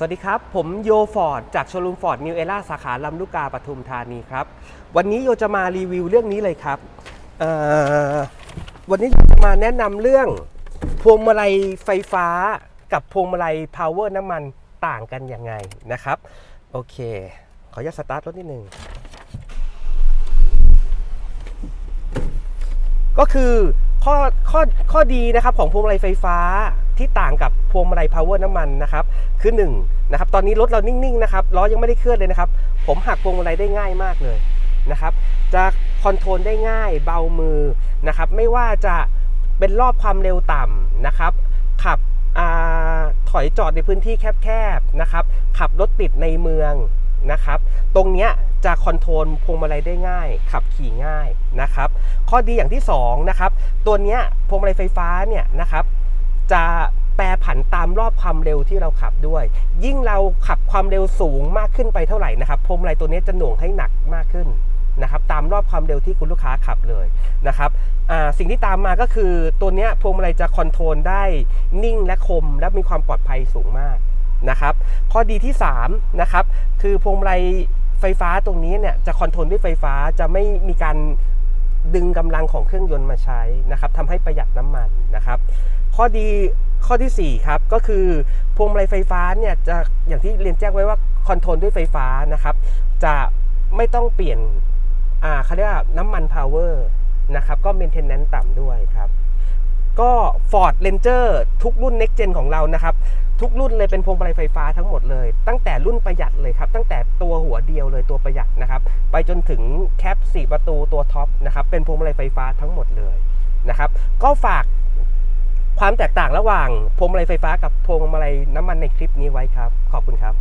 สวัสดีครับ ผมโยฟอร์ดจากโชลูมฟอร์ดนิวเอล่าสาขาลำลูกกาปทุมธานีครับ วันนี้โยจะมารีวิวเรื่องนี้เลยครับ วันนี้จะมาแนะนำเรื่องพวงมาลัยไฟฟ้ากับพวงมาลัยพาวเวอร์น้ำมันต่างกันยังไงนะครับ โอเค ขออนุญาตสตาร์ทรถนิดนึงก็คือ ข้อข้อข้อดีนะครับของพวงมาลัยไฟฟ้าที่ต่างกับพวงมาลัย power น้ำมันนะครับคือ1นงนะครับตอนนี้รถเรานิ่งๆนะครับล้อยังไม่ได้เคลื่อนเลยนะครับ ผมหักพวงมาลัยได้ง่ายมากเลยนะครับจะคอนโทรลได้ง่ายเบามือนะครับไม่ว่าจะเป็นรอบความเร็วต่ำนะครับ ขับอถอยจอดในพื้นที่แคบๆนะครับ ขับรถติดในเมือง นะครับ ตรงเนี้ยจะคอนโทรลพวงมาลัยได้ง่าย ขับขี่ง่ายนะครับ ข้อดีอย่างที่2นะครับ ตัวเนี้ยพวงมาลัยไฟฟ้าเนี่ยนะครับ จะแปรผันตามรอบความเร็วที่เราขับด้วย ยิ่งเราขับความเร็วสูงมากขึ้นไปเท่าไหร่นะครับพวงมาลัยตัวนี้จะหน่วงให้หนักมากขึ้นนะครับ ตามรอบความเร็วที่คุณลูกค้าขับเลยนะครับสิ่งที่ตามมาก็คือตัวนี้พวงมาลัยจะคอนโทรลได้นิ่งและคมและมีความปลอดภัยสูงมาก นะครับ ข้อดีที่3นะครับคือพวงมาลัยไฟฟ้าตรงนี้เนี่ยจะคอนโทรลด้วยไฟฟ้าจะไม่มีการดึงกำลังของเครื่องยนต์มาใช้นะครับทำให้ประหยัดน้ำมันนะครับ ข้อดีข้อทีสี่ 4 ครับก็คือพวงมาลัยไฟฟ้าเนี่ยจะอย่างที่เรียนแจ้งไว้ว่าคอนโทรลด้วยไฟฟ้านะครับ จะไม่ต้องเปลี่ยนอ่าเขาเรียกว่าน้ำมันพาวเวอร์นะครับ ก็เมนเทนแนนซ์ต่ำด้วยครับ ก็ Ford Ranger ทุกรุ่น Next Gen ของเรานะครับ ทุกรุ่นเลยเป็นพวงมาลัยไฟฟ้าทั้งหมดเลย ตั้งแต่รุ่นประหยัดเลยครับ ตั้งแต่ตัวหัวเดียวเลยตัวประหยัดนะครับ ไปจนถึงแคป 4 ประตูตัวท็อปนะครับ เป็นพวงมาลัยไฟฟ้าทั้งหมดเลยนะครับ ก็ฝากความแตกต่างระหว่างพวงมาลัยไฟฟ้ากับพวงมาลัยน้ำมันในคลิปนี้ไว้ครับ ขอบคุณครับ